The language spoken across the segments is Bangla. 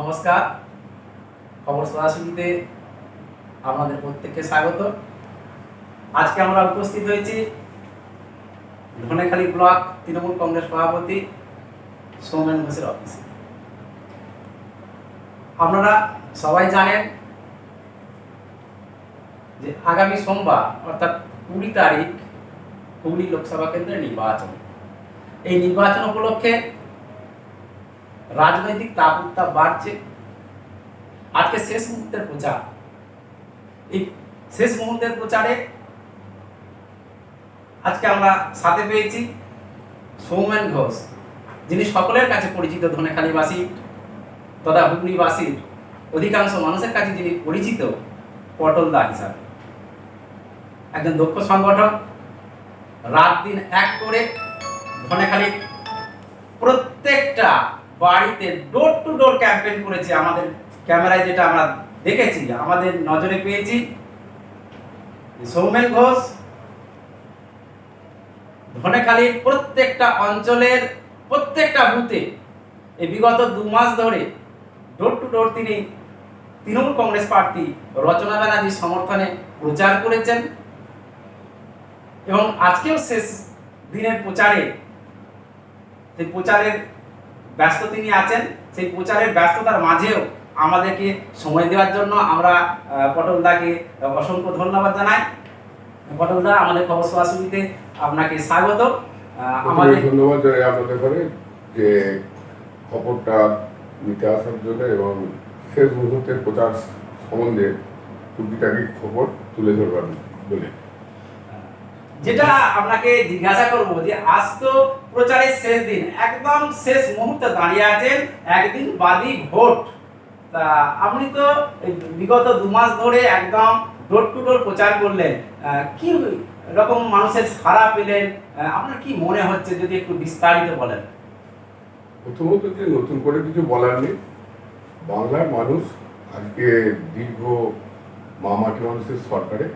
নমস্কার। খবর সরাসরিতে আপনাদের প্রত্যেককে স্বাগত। আজকে আমরা উপস্থিত হয়েছি ধনেখালি ব্লক তৃণমূল কংগ্রেস সভাপতি সৌমেন ঘোষের অফিসে। আপনারা সবাই জানেন যে আগামী সোমবার, অর্থাৎ কুড়ি তারিখ, হুগলি লোকসভা কেন্দ্রের নির্বাচন। এই নির্বাচন উপলক্ষে রাজনৈতিক তাপ উত্তাপ বাড়ছে। আজকে শেষ মুহূর্তের প্রচার। এই শেষ মুহূর্তের প্রচারে আজকে আমরা সাথে পেয়েছি সৌমেন ঘোষ, যিনি সকলের কাছে পরিচিত ধনেখালীবাসী তথা হুগলিবাসীর অধিকাংশ মানুষের কাছে যিনি পরিচিত পটলদা হিসাবে। একজন দক্ষ সংগঠক, রাত দিন এক করে ধনেখালি প্রত্যেকটা বাড়িতে ডোর টু ডোর ক্যাম্পেইন করেছে। আমাদের ক্যামেরায় যেটা আমরা দেখেছি, আমাদের নজরে পেয়েছি। সৌমেন ঘোষ, ধনেখালির প্রত্যেকটা অঞ্চলের প্রত্যেকটা বুথে এই বিগত দু মাস ধরে ডোর টু ডোর তিনি তৃণমূল কংগ্রেস প্রার্থী রচনা ব্যানার্জির সমর্থনে প্রচার করেছেন। এবং আজকেও শেষ দিনের প্রচারে, সেই প্রচারের ব্যস্ত তিনি আছেন সেই প্রচারের ব্যস্ততার মাঝেও আমাদেরকে সময় দেওয়ার জন্য আমরা পটলদাকে অসংখ্য ধন্যবাদ জানাই। পটলদা আমাদের খবর সরাসরিতে আপনাকে স্বাগত। আমাদের ধন্যবাদ জানাই আপনাদের ঘরে যে খবরটা নিতে আসার জন্য এবং শেষ মুহূর্তের প্রচার সম্বন্ধে টুকিটাকি খবর তুলে ধরবার বলে। যেটা আপনাকে জিজ্ঞাসা করব যে আজ তো প্রচারের শেষ দিন, একদম শেষ মুহূর্তে দাঁড়িয়ে আছেন একদিন বাদী ভোট। তা আপনি তো বিগত দু মাস ধরে একদম ডোর টু ডোর প্রচার করলেন কি রকম মানুষের সাড়া পেলেন আপনার কি মনে হচ্ছে যদি একটু বিস্তারিত বলেন? প্রথমত যে নতুন করে কিছু বলার নেই। বাংলার মানুষ আজকে দীর্ঘ মামাটি মানুষের সরকারে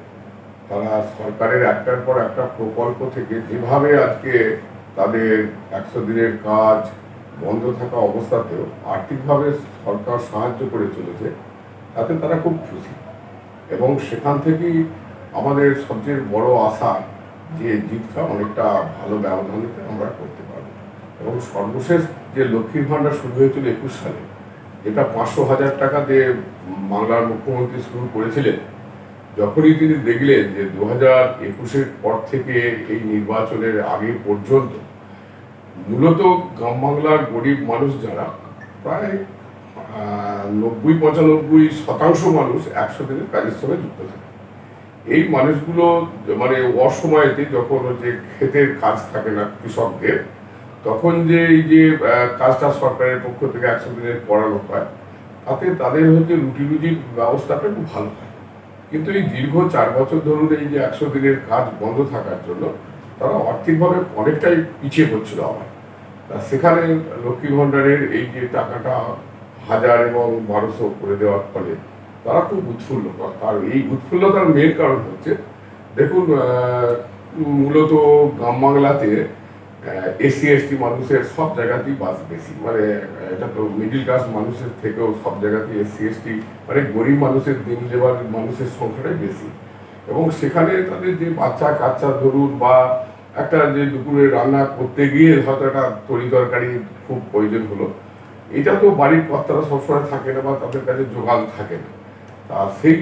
তারা সরকারের একটার পর একটা প্রকল্প থেকে যেভাবে আজকে তাদের একশো দিনের কাজ বন্ধ থাকা অবস্থাতেও আর্থিকভাবে সরকার সাহায্য করে চলেছে, তাতে তারা খুব খুশি। এবং সেখান থেকেই আমাদের সবচেয়ে বড় আশা যে জিতটা অনেকটা ভালো ব্যবধানেতে আমরা করতে পারব। এবং সর্বশেষ যে লক্ষ্মীর ভাণ্ডার শুরু হয়েছিল একুশ সালে, যেটা পাঁচশো হাজার টাকা দিয়ে বাংলার মুখ্যমন্ত্রী শুরু করেছিলেন যখনই তিনি দেখলেন যে দু হাজার একুশের পর থেকে এই নির্বাচনের আগে পর্যন্ত মূলত গ্রাম বাংলার গরিব মানুষ যারা, প্রায় নব্বই পঁচানব্বই শতাংশ মানুষ একশো দিনের কাজের সঙ্গে যুক্ত থাকে। এই মানুষগুলো মানে অসময়েতে যখন যে ক্ষেতের কাজ থাকে না কৃষকদের, তখন যে এই যে কাজটা সরকারের পক্ষ থেকে একশো দিনের করানো হয়, তাতে তাদের হচ্ছে রুটি রুজির ব্যবস্থাটা খুব ভালো হয়। কিন্তু এই দীর্ঘ চার বছর ধরুন এই যে একশো দিনের কাজ বন্ধ থাকার জন্য তারা আর্থিকভাবে অনেকটাই পিছিয়ে পড়ছিল আমার সেখানে লক্ষ্মী ভাণ্ডারের এই যে টাকাটা হাজার এবং বারোশো করে দেওয়ার ফলে তারা খুব উৎফুল্ল। আর এই উৎফুল্লতার মেন কারণ হচ্ছে, দেখুন মূলত গ্রাম বাংলাতে এসসি এসটি মানুষের সব জায়গাতেই বাস বেশি। মানে এটা তো মিডিল ক্লাস মানুষের থেকেও সব জায়গাতেই এসসি এসটি মানে গরিব মানুষের দিন লেবার মানুষের সংখ্যাটাই বেশি। এবং সেখানে তাদের যে বাচ্চা কাচ্চা ধরুন বা একটা যে দুপুরে রান্না করতে গিয়ে হয়তো একটা তরি তরকারি খুব প্রয়োজন হলো, এটা তো বাড়ির কর্তারা সবসময় থাকে না বা তাদের কাছে জোগান থাকে না। তা সেই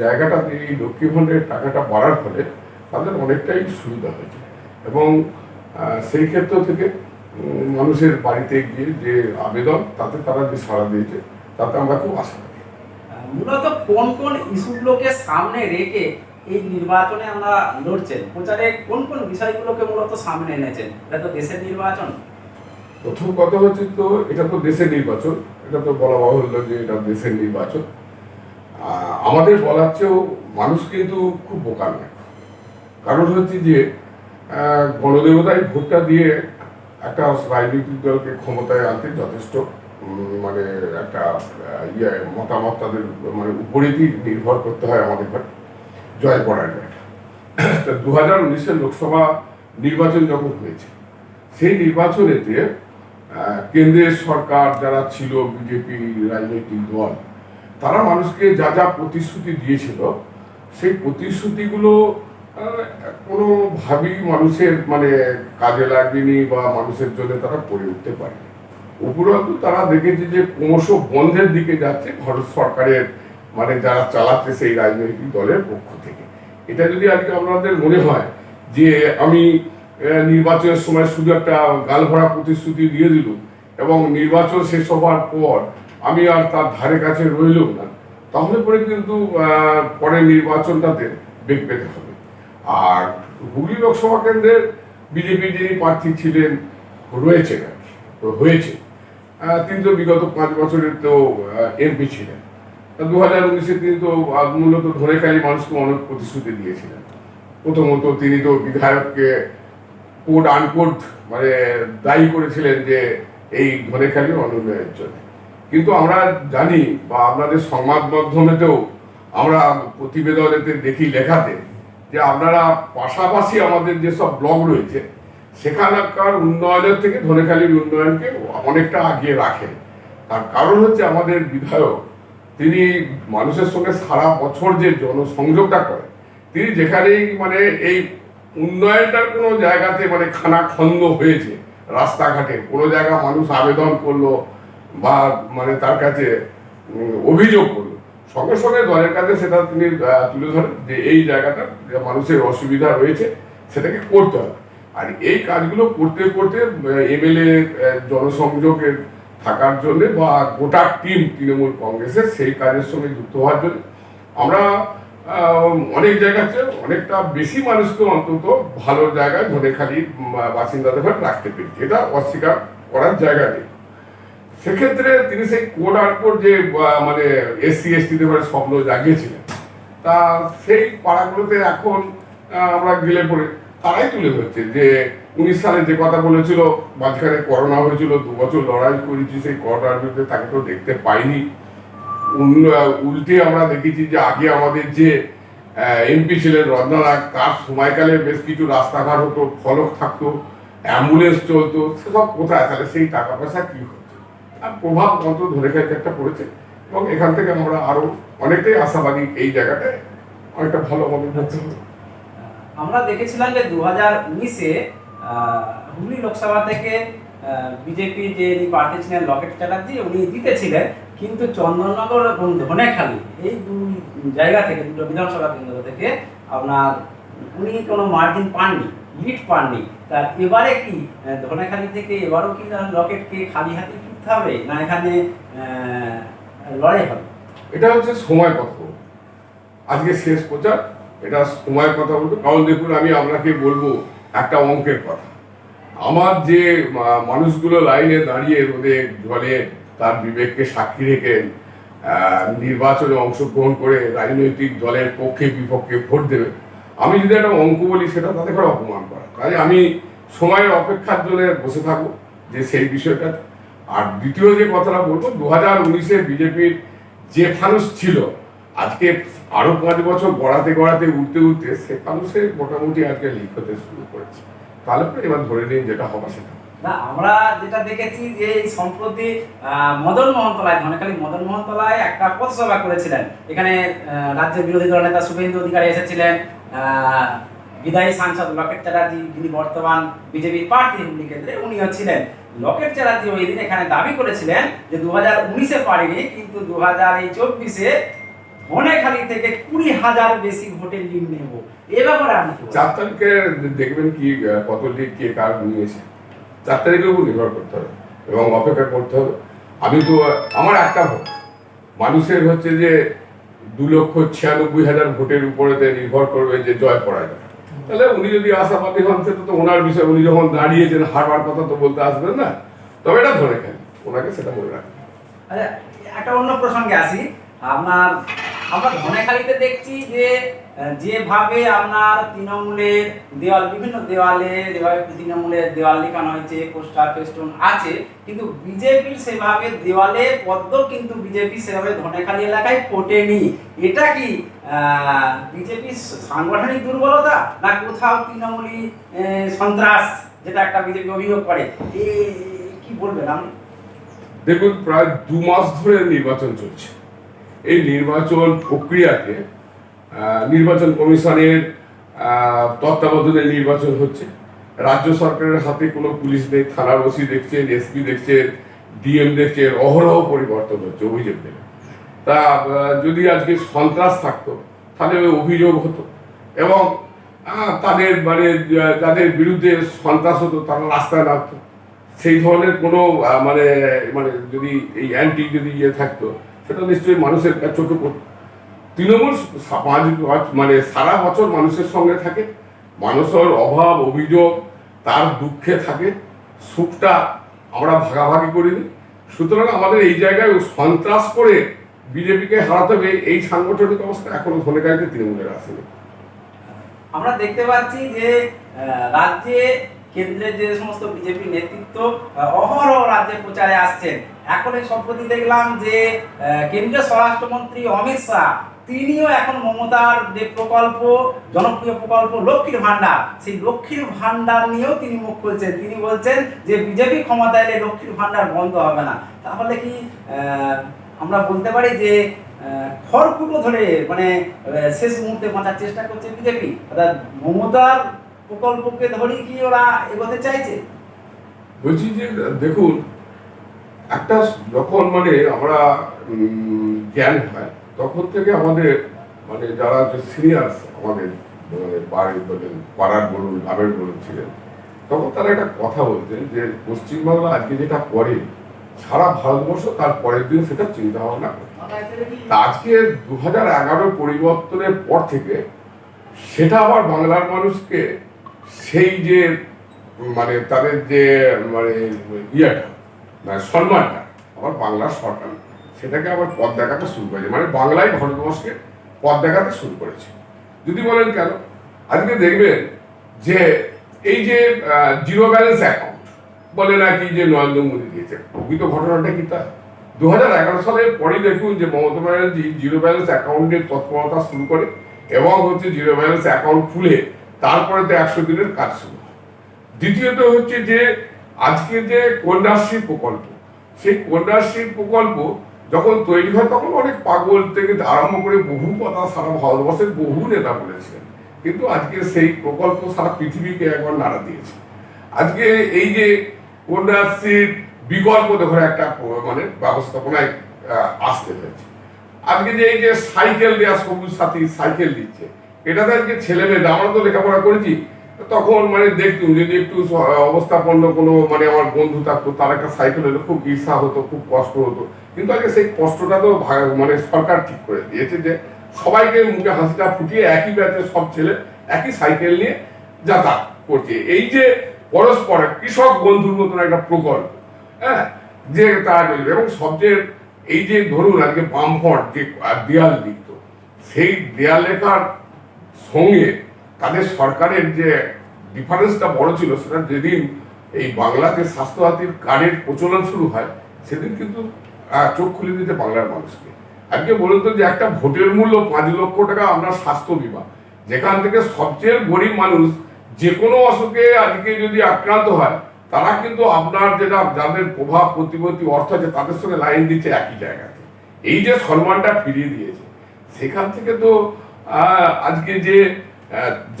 জায়গাটাতে এই লক্ষ্মী ভাণ্ডারের টাকাটা বাড়ার ফলে তাদের অনেকটাই সুবিধা হয়েছে। এবং সেই ক্ষেত্র থেকে মানুষের বাড়িতে গিয়ে যে আবেদন তাতে তারা যে সাড়া দিয়েছে তাতে আমরা খুব আশা করি। মূলত কোন কোন ইস্যুগুলোকে সামনে রেখে এই নির্বাচনে আমরা লড়ছেন? প্রচারে কোন কোন বিষয়গুলোকে মূলত সামনে এনেছেন? এটা তো দেশের নির্বাচন। প্রথম কথা হচ্ছে তো এটা তো দেশের নির্বাচন। এটা তো বলা বাহুল্য যে এটা দেশের নির্বাচন। আমাদের বলার চেয়েও মানুষ কিন্তু খুব বোকা নয়। কারণ হচ্ছে যে গণদেবতায় ভোটটা দিয়ে একটা রাজনৈতিক দলকে ক্ষমতায় আনতে যথেষ্ট মানে একটা ইয়ে মতামত তাদের মানে উপরেই নির্ভর করতে হয় আমাদের জয় করার জন্য দু হাজার উনিশের লোকসভা নির্বাচন যখন হয়েছে, সেই নির্বাচনেতে কেন্দ্রের সরকার যারা ছিল, বিজেপি, রাজনৈতিক দল, তারা মানুষকে যা যা প্রতিশ্রুতি দিয়েছিল, সেই প্রতিশ্রুতিগুলো কোনোভাবেই মানুষের মানে কাজে লাগেনি বা মানুষের জন্য তারা করে উঠতে পারেনি। উপরন্তু তারা দেখেছে যে ক্রমশ বন্ধের দিকে যাচ্ছে ভারত সরকারের মানে যারা চালাচ্ছে সেই রাজনৈতিক দলের পক্ষ থেকে। এটা যদি আজকে আপনাদের মনে হয় যে আমি নির্বাচনের সময় শুধু একটা গালভরা প্রতিশ্রুতি দিয়ে দিল এবং নির্বাচন শেষ হবার পর আমি আর তার ধারে কাছে রইলুম না, তাহলে পরে কিন্তু পরে নির্বাচনটাতে বেগ পেতে হবে। আর হুগলি লোকসভা কেন্দ্রের বিজেপি যিনি প্রার্থী ছিলেন, রয়েছেন আর তো হয়েছে। তিনি তো বিগত পাঁচ বছরের তো এমপি ছিলেন। দু হাজার উনিশে তিনি তো মূলত ধরেখালি মানুষকে অনেক প্রতিশ্রুতি দিয়েছিলেন। প্রথমত তিনি তো বিধায়ককে কোড আনকোড মানে দায়ী করেছিলেন যে এই ধনেখালির অনুন্নয়নের জন্য। কিন্তু আমরা জানি বা আপনাদের সংবাদ মাধ্যমেতেও আমরা প্রতিবেদনেতে দেখি লেখাতে যে আপনারা পাশাপাশি আমাদের যেসব ব্লক রয়েছে, সেখানকার উন্নয়নের থেকে ধনেখালির উন্নয়নকে অনেকটা আগিয়ে রাখেন। তার কারণ হচ্ছে আমাদের বিধায়ক, তিনি মানুষের সঙ্গে সারা বছর যে জনসংযোগটা করেন তিনি যেখানেই মানে এই উন্নয়নটার কোনো জায়গাতে মানে খানা খন্দ হয়েছে রাস্তাঘাটে, কোনো জায়গা মানুষ আবেদন করল বা মানে তার কাছে অভিযোগ করল। সঙ্গে সঙ্গে দলের কাছে সেটা তিনি তুলে ধরেন যে এই জায়গাটা মানুষের অসুবিধা রয়েছে, সেটাকে করতে হবে। আর এই কাজগুলো করতে করতে এমএলএ জনসংযোগের থাকার জন্য বা গোটা টিম তৃণমূল কংগ্রেসের সেই কাজের সঙ্গে যুক্ত হওয়ার জন্য আমরা অনেক জায়গাতে অনেকটা বেশি মানুষকে অন্তত ভালো জায়গায় ধনেখালি বাসিন্দাদের রাখতে পেরেছি। এটা অস্বীকার করার জায়গা নেই। সেক্ষেত্রে তিনি সেই কোড আনকোড যে মানে এসসি, এসটিদের ঘরে স্বপ্ন জাগিয়েছিলেন, তা সেই পাড়াগুলোতে এখন আমরা গেলে পরে তারাই তুলে ধরছে যে উনিশ সালে যে কথা বলেছিল, মাঝখানে করোনা হয়েছিল, দু বছর লড়াই করেছি, সেই করোনার বিরুদ্ধে তাকে তো দেখতে পাইনি। উল্টে আমরা দেখেছি যে আগে আমাদের যে এমপি ছিলেন রত্নারাগ তার সময়কালে বেশ কিছু রাস্তাঘাট হতো, ফলক থাকতো, অ্যাম্বুলেন্স চলতো, সেসব কোথায়? তাহলে সেই টাকা পয়সা কী আর প্রভাব অন্তত ধরে খাইতে একটা পড়েছে। এবং এখান থেকে আমরা আরও অনেকটাই আশাবাদী এই জায়গাটায় অনেকটা ভালো হবে। আমরা দেখেছিলাম যে দু হাজার উনিশে হুগলি লোকসভা থেকে বিজেপি যে প্রার্থী ছিলেন লকেট চ্যাটার্জি, উনি জিতেছিলেন, কিন্তু চন্দননগর এবং ধনেখালি, এই দুই জায়গা থেকে, দুটো বিধানসভা কেন্দ্র থেকে আপনার উনি কোনো মার্জিন পাননি, লিড পাননি। তা এবারে কি ধনেখালি থেকে এবারও কি লকেটকে খালি হাতে ফিরতে হবে না এখানে লড়াই হবে। এটা হচ্ছে সময় কথা। আজকে শেষ প্রচার, এটা সময় কথা বলব কারণ দেখুন, আমি আপনাকে বলব একটা অঙ্কের কথা। আমার যে মানুষগুলো লাইনে দাঁড়িয়ে রোদে জলে তার বিবেককে সাক্ষী রেখে নির্বাচনে অংশগ্রহণ করে রাজনৈতিক দলের পক্ষে, বিপক্ষে ভোট দেবে, আমি যদি একটা অঙ্ক বলি, সেটা তাদের করে অপমান করা। তাই আমি সময়ের অপেক্ষার জন্য বসে থাকব যে সেই বিষয়টা আর দ্বিতীয় যে কথাটা বলব দু হাজার উনিশে বিজেপির যে ফানুস ছিল, আজকে আরও পাঁচ বছর গড়াতে গড়াতে উঠতে উঠতে সে ফানুসে মোটামুটি আজকে লিক হতে শুরু করেছে। তাহলে এবার ধরে নিন যেটা হবে সেটা। না, আমরা যেটা দেখেছি যে সম্প্রতি মদন মোহনতলায়, ধনেখালী মদন মোহনতলায় একটা পথসভা করেছিলেন। এখানে রাজ্যের বিরোধী দল নেতা শুভেন্দু অধিকারী এসেছিলেন বিদায়ী সাংসদ লকেট চ্যাটার্জি, যিনি বর্তমান বিজেপির প্রার্থী হুগলি কেন্দ্রে, উনিও ছিলেন। লকেট চ্যাটার্জি ওই দিন এখানে দাবি করেছিলেন যে দু হাজার উনিশে পারেনি, কিন্তু দু হাজার চব্বিশে ধনেখালী থেকে কুড়ি হাজার বেশি ভোটের লিড নেব। এ ব্যাপারে আপনি চার তারিখে দেখবেন কি কত লিগ কে কার নিয়েছে চার তারিখের উপর নির্ভর করতে হবে এবং অপেক্ষা করতে হবে। আমি তো, আমার একটা ভোট মানুষের হচ্ছে যে দু লক্ষ ছিয়ানব্বই হাজার ভোটের উপরেতে নির্ভর করবে যে জয় পরাজয়। তাহলে উনি যদি আশাবাদী হন সেটা তো ওনার বিষয় উনি যখন দাঁড়িয়েছেন, হারবার কথা তো বলতে আসবেন না। তবে এটা ধরে খেলেন ওনাকে সেটা মনে রাখবেন আচ্ছা একটা অন্য প্রসঙ্গে আসি। আপনার, আমরা ধনেখালিতে দেখছি যে যেভাবে আপনার তৃণমূলের দেওয়াল বিভিন্ন দেওয়ালে যেভাবে তৃণমূলের দেওয়াল লেখানো হয়েছে পোস্টার ফেস্টুন আছে কিন্তু বিজেপির সেভাবে দেওয়ালে পদ্ম কিন্তু বিজেপি সেভাবে ধনেখালি এলাকায় ফোটেনি। এটা কি বিজেপির সাংগঠনিক দুর্বলতা না কোথাও তৃণমূলী সন্ত্রাস যেটা একটা বিজেপি অভিযোগ করে? কি বলবেন আপনি? দেখুন প্রায় দু মাস ধরে নির্বাচন চলছে। এই নির্বাচন প্রক্রিয়াতে আহ, নির্বাচন কমিশনের তত্ত্বাবধানে নির্বাচন হচ্ছে। রাজ্য সরকারের হাতে কোনো পুলিশ নেই, থানার ওসি দেখছেন, এসপি দেখছেন, ডিএম দেখছেন, অহরহ পরিবর্তন হচ্ছে, অভিযোগ নেই তা যদি আজকে সন্ত্রাস থাকতো, তাহলে অভিযোগ হতো। এবং তাদের মানে যাদের বিরুদ্ধে সন্ত্রাস হতো, তারা রাস্তায় নামতো। সেই ধরনের কোনো মানে মানে যদি এই অ্যান্টি যদি ইয়ে থাকতো, সেটা নিশ্চয়ই মানুষের চোখে পড়তো। তৃণমূল পাঁচ মানে সারা বছর মানুষের সঙ্গে থাকে, মানুষের অভাব, অভিযোগ, তার দুঃখে থাকে, সুখটা আমরা ভাগাভাগি করে নিই সুতরাং আমাদের এই জায়গায় সন্ত্রাস করে বিজেপিকে হারাতে হবে, এই সাংগঠনিক অবস্থা এখনও ধনেকাইতে তৃণমূলের আসেনি। আমরা দেখতে পাচ্ছি যে রাজ্যে কেন্দ্রের যে সমস্ত বিজেপি নেতৃত্ব অহরহ রাজ্যে প্রচারে আসছেন। এখন এই সম্প্রতি দেখলাম যে কেন্দ্রীয় স্বরাষ্ট্রমন্ত্রী অমিত শাহ তিনিও এখন মমতার যে প্রকল্প, জনপ্রিয় প্রকল্প লক্ষ্মীর ভান্ডার সেই লক্ষ্মীর ভান্ডার নিয়েও তিনি মুখ খুলছেন। তিনি বলছেন যে বিজেপি ক্ষমতা এলে লক্ষ্মীর ভান্ডার বন্ধ হবে না। তাহলে কি আমরা বলতে পারি যে খড়কুটো ধরে মানে শেষ মুহূর্তে বাঁচার চেষ্টা করছে বিজেপি? অর্থাৎ মমতার প্রকল্পকে ধরেই কি ওরা এগোতে চাইছে? বলছি যে, দেখুন, একটা যখন মানে আমরা জ্ঞান হয় তখন থেকে আমাদের মানে যারা যে সিনিয়র্স আমাদের মানে বাড়ির বলেন পাড়ার বলুন, গ্রামের বলুন ছিলেন, তখন তারা একটা কথা বলতেন যে পশ্চিমবাংলা আজকে যেটা করে, সারা ভারতবর্ষ তার পরের দিন সেটা চিন্তা ভাবনা আজকে দু হাজার এগারো পরিবর্তনের পর থেকে সেটা আবার বাংলার মানুষকে সেই যে মানে তাদের যে মানে ইয়েটা মানে সম্মানটা, আবার বাংলার সরকার সেটাকে আবার পথ দেখাতে শুরু করেছে। মানে বাংলায় ভারতবর্ষকে পথ দেখাতে শুরু করেছে। যদি বলেন কেন? আজকে দেখবেন যে এই যে জিরো ব্যালেন্স অ্যাকাউন্ট বলে নাকি যে নরেন্দ্র মোদী দিয়েছে। প্রকৃত ঘটনাটা কি তা? দু হাজার এগারো সালের পরেই দেখুন যে মমতা ব্যানার্জি জিরো ব্যালেন্স অ্যাকাউন্টের তৎপরতা শুরু করে এবং হচ্ছে জিরো ব্যালেন্স অ্যাকাউন্ট খুলে তারপরে তো একশো দিনের কাজ শুরু দ্বিতীয়ত হচ্ছে যে আজকে যে কন্যাশ্রী প্রকল্প, সেই কন্যাশ্রী প্রকল্প যখন তৈরি হয়, তখন অনেক পাগল থেকে আরম্ভ করে বহু কথা সারা ভারতবর্ষের বহু নেতা বলেছিলেন কিন্তু আজকে সেই প্রকল্প সারা পৃথিবীকে একবার নাড়া দিয়েছে। আজকে এই যে কন্যাশ্রীর বিকল্প দেখো একটা মানে ব্যবস্থাপনায় আসতে হয়েছে। আজকে যে এই যে সাইকেল দেওয়া সবুজ সাথী সাইকেল দিচ্ছে, এটাতে আজকে ছেলে মেয়েরা আমরা তো লেখাপড়া করেছি তখন মানে দেখতুম যদি একটু অবস্থাপন্ন কোনো মানে আমার বন্ধু থাকতো, তার একটা সাইকেল হলে খুব ঈর্ষা হতো, খুব কষ্ট হতো। কিন্তু আগে সেই কষ্টটা তো মানে সরকার ঠিক করে দিয়েছে যে সবাইকে মুখে হাসিটা ফুটিয়ে একই ব্যাচের সব ছেলে একই সাইকেল নিয়ে যাতায়াত করছে। এই যে পরস্পর কৃষক বন্ধুর মতন একটা প্রকল্প হ্যাঁ যে তার এবং সবচেয়ে এই যে ধরুন আজকে বামফ্রন্ট যে দেয়াল লিখত, সেই দেয়াল লেখার সঙ্গে তাদের সরকারের যে ডিফারেন্সটা বড় ছিল, সেটা যেদিন এই বাংলাতে স্বাস্থ্যসাথীর কার্ডের প্রচলন শুরু হয়, সেদিন কিন্তু চোখ খুলে দিতে বাংলার মানুষকে। আজকে বলুন তো যে একটা ভোটের মূল্য পাঁচ লক্ষ টাকা আপনার স্বাস্থ্য বিমা, যেখান থেকে সবচেয়ে গরিব মানুষ যে কোনো অসুখে আজকে যদি আক্রান্ত হয়, তারা কিন্তু আপনার যেটা যাদের প্রভাব, প্রতিপত্তি, অর্থ আছে, তাদের সঙ্গে লাইন দিচ্ছে একই জায়গাতে। এই যে সম্মানটা ফিরিয়ে দিয়েছে, সেখান থেকে তো আজকে যে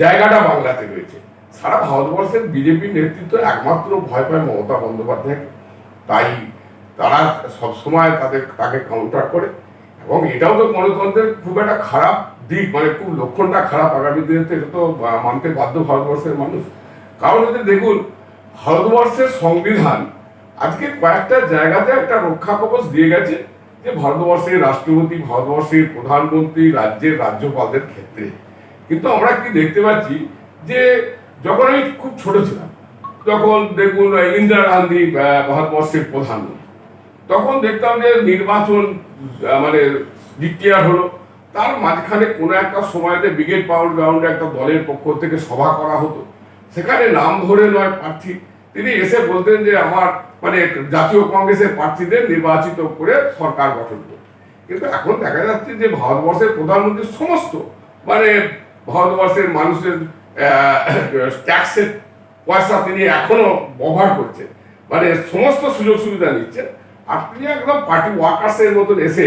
জায়গাটা বাংলাতে রয়েছে। সারা ভারতবর্ষের বিজেপি নেতৃত্ব একমাত্র ভয় পায় মমতা বন্দ্যোপাধ্যায়কে। তাই তারা সবসময় তাদের তাকে কাউন্টার করে। এবং এটাও তো গণতন্ত্রের খুব একটা খারাপ দিক মানে খুব লক্ষণটা খারাপ আগামী দিনে তো তো মানতে বাধ্য ভারতবর্ষের মানুষ। কারণ হচ্ছে দেখুন, ভারতবর্ষের সংবিধান আজকে কয়েকটা জায়গাতে একটা রক্ষা কবচ দিয়ে গেছে যে ভারতবর্ষের রাষ্ট্রপতি, ভারতবর্ষের প্রধানমন্ত্রী, রাজ্যের রাজ্যপালদের ক্ষেত্রে। কিন্তু আমরা কি দেখতে পাচ্ছি যে যখন আমি খুব ছোট ছিলাম যখন দেখুন ইন্দিরা গান্ধী ভারতবর্ষের প্রধানমন্ত্রী, তখন দেখতাম যে নির্বাচন মানে ডিক্লেয়ার হলো। তার মাঝখানে কোনো একটা সময়তে ব্রিগেড পাউন্ড গ্রাউন্ডে একটা দলের পক্ষ থেকে সভা করা হতো। সেখানে নাম ধরে নয় প্রার্থী। তিনি এসে বলতেন যে আমার মানে জাতীয় কংগ্রেসের প্রার্থীদের নির্বাচিত করে সরকার গঠন করবে কিন্তু এখন দেখা যাচ্ছে যে ভারতবর্ষের প্রধানমন্ত্রী সমস্ত মানে ভারতবর্ষের মানুষের ট্যাক্সের পয়সা তিনি এখনও ব্যবহার করছেন। মানে সমস্ত সুযোগ সুবিধা নিচ্ছেন। আপনি একদম পার্টি ওয়ার্কার্সের মতন এসে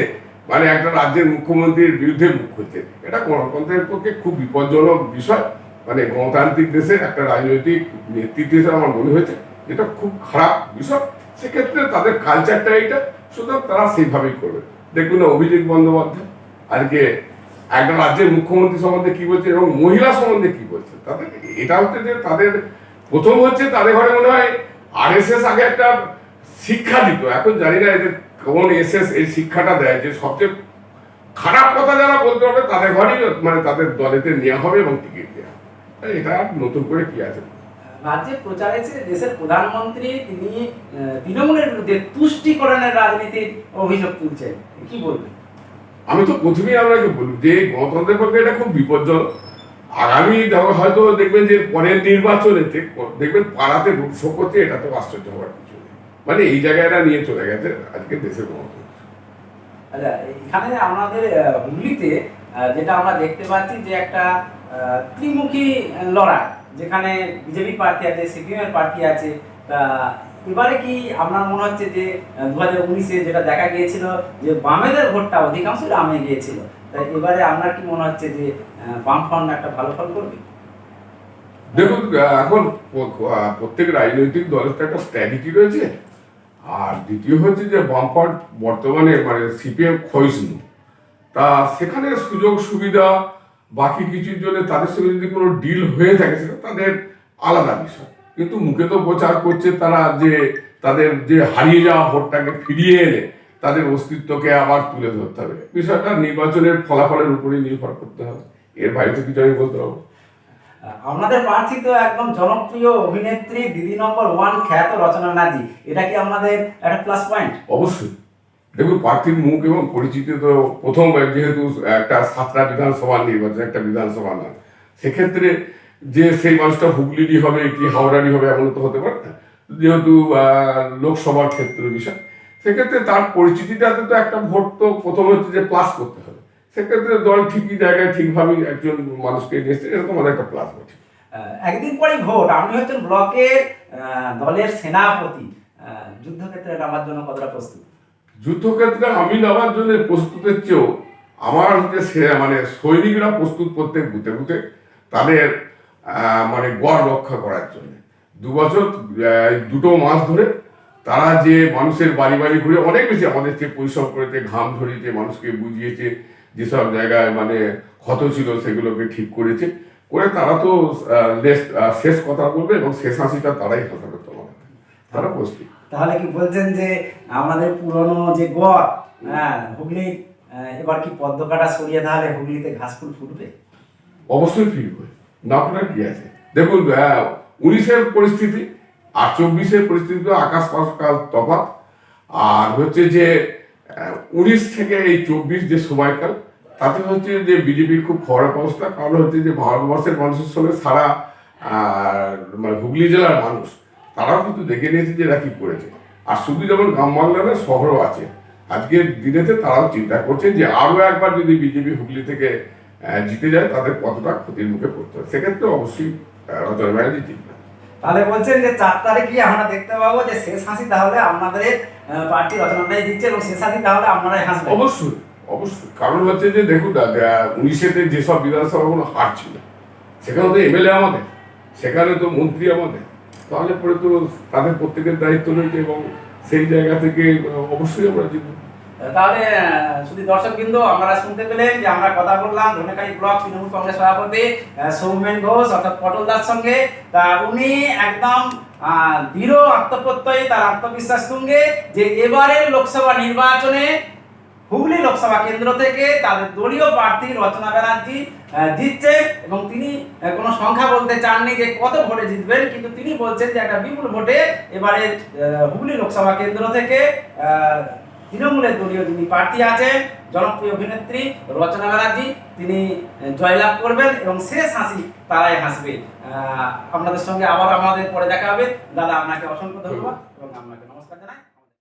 মানে একটা রাজ্যের মুখ্যমন্ত্রীর বিরুদ্ধে মুখ খুলছেন। এটা গণতন্ত্রের পক্ষে খুব বিপজ্জনক বিষয়। মানে গণতান্ত্রিক দেশের একটা রাজনৈতিক নেতৃত্ব হিসেবে আমার মনে হয়েছে। এটা খুব খারাপ বিষয়। সেক্ষেত্রে তাদের কালচারটা এইটা। সুতরাং তারা সেইভাবেই করবে। দেখুন না, অভিজিৎ বন্দ্যোপাধ্যায়, আজকে একটা রাজ্যের মুখ্যমন্ত্রী সম্বন্ধে কি বলছে এবং মহিলা সম্বন্ধে কি বলছে তাদের, এটা হচ্ছে যে তাদের, প্রথম হচ্ছে তাদের ঘরে মনে হয় আর আগে একটা শিক্ষা দিত। এখন জানি না এদের কোন এসএস, এই শিক্ষাটা দেয় যে সবচেয়ে খারাপ কথা যারা বলতে হবে তাদের ঘরেই মানে তাদের দলেতে নেওয়া হবে এবং টিকিট দেওয়া এটা নতুন করে কি আছে? রাজ্যে প্রচার দেশের প্রধানমন্ত্রী তিনি তৃণমূলের বিরুদ্ধে তুষ্টিকরণের রাজনীতির অভিযোগ তুলছেন। কি বলবেন? আমি তো প্রথমেই আপনাকে বলি যে গণতন্ত্রের পক্ষে এটা খুব বিপজ্জনক। আগামী হয়তো দেখবেন যে পরের নির্বাচনেতে, দেখবেন পাড়াতে শো করছে এটা তো আশ্চর্য হওয়ার কিছু মানে এই জায়গায় এরা নিয়ে চলে গেছে, আজকে দেশের গণতন্ত্র। আচ্ছা এখানে আমাদের হুগলিতে যেটা আমরা দেখতে পাচ্ছি যে একটা ত্রিমুখী লড়াই, যেখানে বিজেপি প্রার্থী আছে সিপিএম এর প্রার্থী আছে, তা এবারে কি আপনার মনে হচ্ছে যে দু হাজার উনিশে যেটা দেখা গিয়েছিল যে বামেদের ভোটটা অধিকাংশ আমে গিয়েছিল তাই এবারে আপনার কি মনে হচ্ছে যে বাম বামফ্রন্ট একটা ভালো ফল করবে? দেখুন এখন প্রত্যেক রাজনৈতিক দলের তো একটা স্ট্র্যাটেজি রয়েছে। আর দ্বিতীয় হচ্ছে যে বামপার্ট বর্তমানে মানে সিপিএম ক্ষয়িষ্ণু। তা সেখানে সুযোগ সুবিধা, বাকি কিছুর জন্য তাদের সঙ্গে যদি কোনো ডিল হয়ে থাকে, সেটা তাদের আলাদা বিষয়। কিন্তু মুখে তো প্রচার করছে তারা যে তাদের যে হারিয়ে যাওয়া ভোটটাকে ফিরিয়ে এনে তাদের অস্তিত্বকে আবার তুলে ধরতে হবে। বিষয়টা নির্বাচনের ফলাফলের উপরেই নির্ভর করতে হবে। এর বাইরে তো কিছু আমি বলতে পারব না। আমাদের প্রার্থী তো একদম জনপ্রিয় অভিনেত্রী দিদি নম্বর ওয়ান খ্যাত রচনা নাজি। এটা কি আমাদের একটা প্লাস পয়েন্ট অবশ্যই। দেখুন প্রার্থীর মুখ এবং পরিচিতি তো প্রথম যেহেতু একটা সাতটা বিধানসভা নির্বাচন একটা বিধানসভা না সেক্ষেত্রে যে সেই মানুষটা হুগলিরই হবে কি হাওড়ারই হবে এমন তো হতে পারে। না যেহেতু লোকসভার ক্ষেত্রে বিষয় সেক্ষেত্রে তার পরিচিতিটাতে তো একটা ভোট তো প্রথম হচ্ছে যে প্লাস করতে হবে। সেক্ষেত্রে দল ঠিকই জায়গায় ঠিকভাবে একজন মানুষকে এসছে এটা তোমাদের একটা প্লাস আহ, একদিন পরেই ভোট। আপনি হচ্ছেন ব্লকের দলের সেনাপতি। যুদ্ধক্ষেত্রে নামার জন্য কতটা প্রস্তুত? যুদ্ধক্ষেত্রে আমি নামার জন্য প্রস্তুতের চেয়েও আমার সে মানে সৈনিকরা প্রস্তুত করতে বুতে বুতে তাদের মানে গড় রক্ষা করার জন্য। দু বছর দুটো মাস ধরে তারা যে মানুষের বাড়ি বাড়ি ঘুরে অনেক বেশি আমাদের যে পরিশ্রম করেছে ঘাম ঝরিয়েছে মানুষকে বুঝিয়েছে যেসব জায়গায় মানে ক্ষত ছিল সেগুলোকে ঠিক করেছে করে তারা তো শেষ কথা বলবে এবং শেষ হাসিটা তারাই হাসাবে তোমার তারা প্রস্তুত তাহলে কি বলছেন যে আমাদের পুরনো যে গড় হ্যাঁ হুগলি এবার কি পদ্ম কাটা সরিয়ে তাহলে হুগলিতে ঘাস ফুল ফুটবে? অবশ্যই ফিরবে। আপনার কি আছে? দেখুন উনিশের পরিস্থিতি আর চব্বিশের পরিস্থিতি তো আকাশ পাতাল তফাৎ। আর হচ্ছে যে উনিশ থেকে এই চব্বিশ যে সময়কাল, তাতে হচ্ছে যে বিজেপির খুব খারাপ অবস্থা, কারণ হচ্ছে যে ভারতবর্ষের মানুষের সঙ্গে সারা মানে হুগলি জেলার মানুষ, তারাও কিন্তু দেখে নিয়েছে যে এরা কি করেছে। আর শুধু যেমন গ্রাম বাংলা না শহরও আছে। আজকের দিনেতে তারাও চিন্তা করছে যে আরও একবার যদি বিজেপি হুগলি থেকে জিতে যায় তাদের কতটা ক্ষতির মুখে পড়তে হয়? সেক্ষেত্রে অবশ্যই রচনা ব্যানার্জি জিতবে। তাহলে বলছেন যে চার তারিখে আমরা দেখতে পাবো যে শেষ হাসি তাহলে আপনাদের পার্টি রচনাটাই দিচ্ছে এবং শেষ হাসি তাহলে আপনারাই হাসবেন অবশ্যই অবশ্যই। কারণ হচ্ছে যে দেখুন উনিশেতে যেসব বিধানসভাগুলো হার ছিল সেখানে তো এমএলএ আমাদের সেখানে তো মন্ত্রী আমাদের। তাহলে পরে তো তাদের প্রত্যেকের দায়িত্ব রয়েছে এবং সেই জায়গা থেকে অবশ্যই আমরা জিতবো। তাহলে, শুধু দর্শক বিন্দু আপনারা শুনতে পেলেন যে আমরা কথা বললাম ধনেখালি ব্লক তৃণমূল কংগ্রেস সভাপতি সৌমেন ঘোষ অর্থাৎ পটল দাস সঙ্গে। তা উনি একদম দৃঢ় আত্মপ্রত্যয়ী তার আত্মবিশ্বাস সঙ্গে যে এবারের লোকসভা নির্বাচনে হুগলি লোকসভা কেন্দ্র থেকে তাদের দলীয় প্রার্থী রচনা ব্যানার্জি জিতছে এবং তিনি কোনো সংখ্যা বলতে চাননি যে কত ভোটে জিতবেন, কিন্তু তিনি বলছেন যে একটা বিপুল ভোটে এবারে হুগলি লোকসভা কেন্দ্র থেকে তৃণমূলের দলীয় যিনি প্রার্থী আছে, জনপ্রিয় অভিনেত্রী রচনা ব্যানার্জি, তিনি জয়লাভ করবেন এবং শেষ হাসি তারাই হাসবে। আপনাদের সঙ্গে আবার আমাদের পরে দেখা হবে। দাদা, আপনাকে অসংখ্য ধন্যবাদ এবং আপনাকে